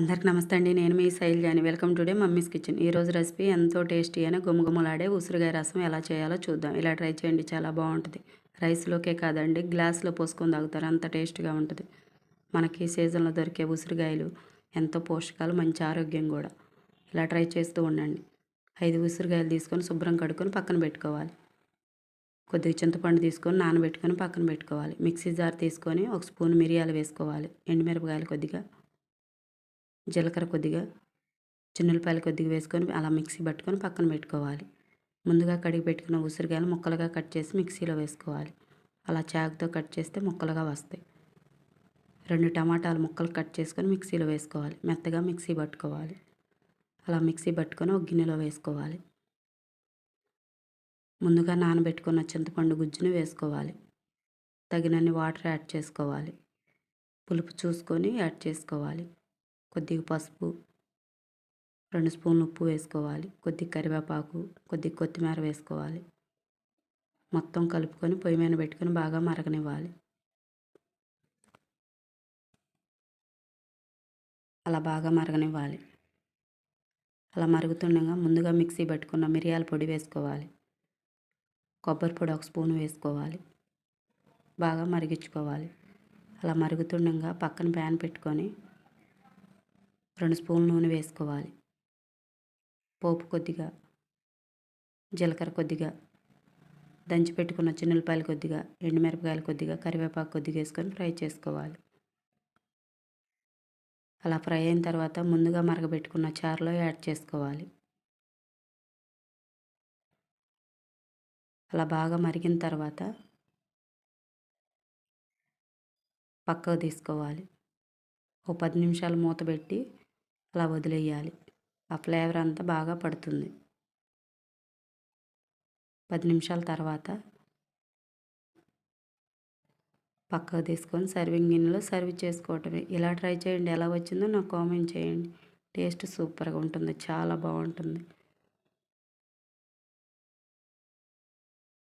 అందరికి నమస్తే అండి. నేను మీ శైలజాని వెల్కమ్ టుడే మమ్మీస్ కిచెన్. ఈరోజు రెసిపీ ఎంతో టేస్టీ అయిన గుమగుమలాడే ఉసిరికాయ రసం ఎలా చేయాలో చూద్దాం. ఇలా ట్రై చేయండి చాలా బాగుంటుంది. రైస్లోకే కాదండి గ్లాస్లో పోసుకొని తాగుతారు అంత టేస్ట్గా ఉంటుంది. మనకి సీజన్లో దొరికే ఉసిరికాయలు ఎంతో పోషకాలు మంచి ఆరోగ్యం కూడా. ఇలా ట్రై చేస్తూ ఉండండి. ఐదు ఉసిరికాయలు తీసుకొని శుభ్రం కడుక్కొని పక్కన పెట్టుకోవాలి. కొద్దిగా చింతపండు తీసుకొని నానబెట్టుకొని పక్కన పెట్టుకోవాలి. మిక్సీ జార్ తీసుకొని ఒక స్పూన్ మిరియాలు వేసుకోవాలి. ఎండుమిరపకాయలు కొద్దిగా జీలకర్ర కొద్దిగా చిన్నులపాయలు కొద్దిగా వేసుకొని అలా మిక్సీ పట్టుకొని పక్కన పెట్టుకోవాలి. ముందుగా కడిగి పెట్టుకున్న ఉసిరికాయలు ముక్కలుగా కట్ చేసి మిక్సీలో వేసుకోవాలి. అలా చాకుతో కట్ చేస్తే ముక్కలుగా వస్తాయి. రెండు టమాటాలు ముక్కలు కట్ చేసుకొని మిక్సీలో వేసుకోవాలి. మెత్తగా మిక్సీ పట్టుకోవాలి. అలా మిక్సీ పట్టుకొని ఒక గిన్నెలో వేసుకోవాలి. ముందుగా నానబెట్టుకున్న చింతపండు గుజ్జును వేసుకోవాలి. తగినన్ని వాటర్ యాడ్ చేసుకోవాలి. పులుపు చూసుకొని యాడ్ చేసుకోవాలి. కొద్దిగా పసుపు రెండు స్పూన్లు ఉప్పు వేసుకోవాలి. కొద్దిగా కరివేపాకు కొద్దిగా కొత్తిమీర వేసుకోవాలి. మొత్తం కలుపుకొని పొయ్యి మీద పెట్టుకొని బాగా మరగనివ్వాలి. అలా బాగా మరగనివ్వాలి. అలా మరుగుతుండగా ముందుగా మిక్సీ పట్టుకున్న మిరియాల పొడి వేసుకోవాలి. కొబ్బరి పొడి ఒక స్పూన్ వేసుకోవాలి. బాగా మరిగించుకోవాలి. అలా మరుగుతుండగా పక్కన ప్యాన్ పెట్టుకొని రెండు స్పూన్ల నూనె వేసుకోవాలి. పోపు కొద్దిగా జీలకర్ర కొద్దిగా దంచి పెట్టుకున్న చిన్నులపాయలు కొద్దిగా ఎండుమిరపకాయలు కొద్దిగా కరివేపాకు కొద్దిగా వేసుకొని ఫ్రై చేసుకోవాలి. అలా ఫ్రై అయిన తర్వాత ముందుగా మరగబెట్టుకున్న చారులో యాడ్ చేసుకోవాలి. అలా బాగా మరిగిన తర్వాత పక్కకు తీసుకోవాలి. ఓ పది నిమిషాలు మూత పెట్టి అలా వదిలేయాలి. ఆ ఫ్లేవర్ అంతా బాగా పడుతుంది. పది నిమిషాల తర్వాత పక్కకు తీసుకొని సర్వింగ్ గిన్నెలో సర్వ్ చేసుకోవటమే. ఇలా ట్రై చేయండి ఎలా వచ్చిందో నాకు కామెంట్ చేయండి. టేస్ట్ సూపర్గా ఉంటుంది చాలా బాగుంటుంది.